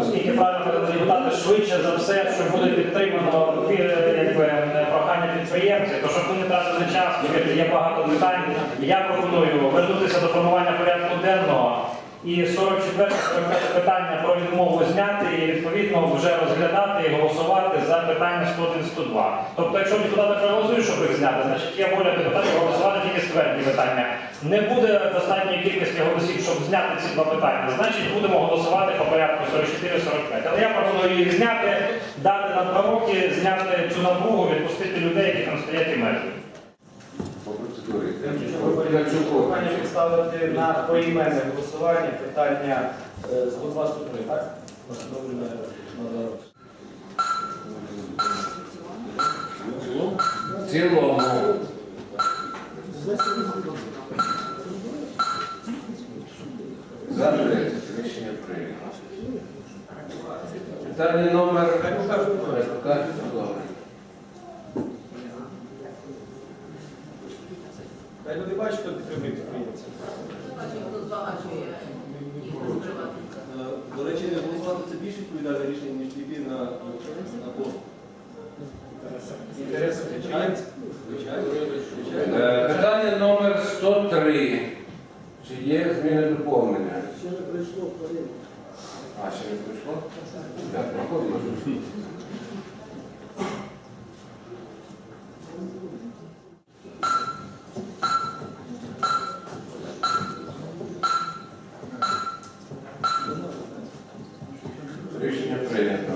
Оскільки правильно депутати швидше за все, що буде підтримано е, якби, е, прохання підприємців, то щоб ви не тратили час, є багато питань. Я пропоную вернутися до формування порядку денного і 44 питання про відмову зняти і відповідно вже розглядати і голосувати за питання 101-102. Тобто, якщо депутати проголосують, щоб їх зняти, значить є воля депутатів голосувати тільки скверні питання. Не буде достатньої кількості голосів, щоб зняти ці два питання. Значить, будемо голосувати по порядку 44-45. Але я пропоную їх зняти, дати на два роки, зняти цю напругу, відпустити людей, які там стоять і мертві. По процедурі. Хочу Прохання поставити на поіменне голосування питання е, 102 103, так? Добре, на- на. В цілому. За 30. Рішення прийнято. Питання номер... Хай покажуть. Покажуть, добре. Хай люди бачать, хто підтримує підприємців. До речі, не голосувати це більш відповідальне рішення, ніж тобі на, пост. Інтереси підприємців. Е, Питання номер 103. Чи є зміни доповнення? Ще не прийшло порядку. А, ще не прийшло? Так, проходимо. Рішення прийнято.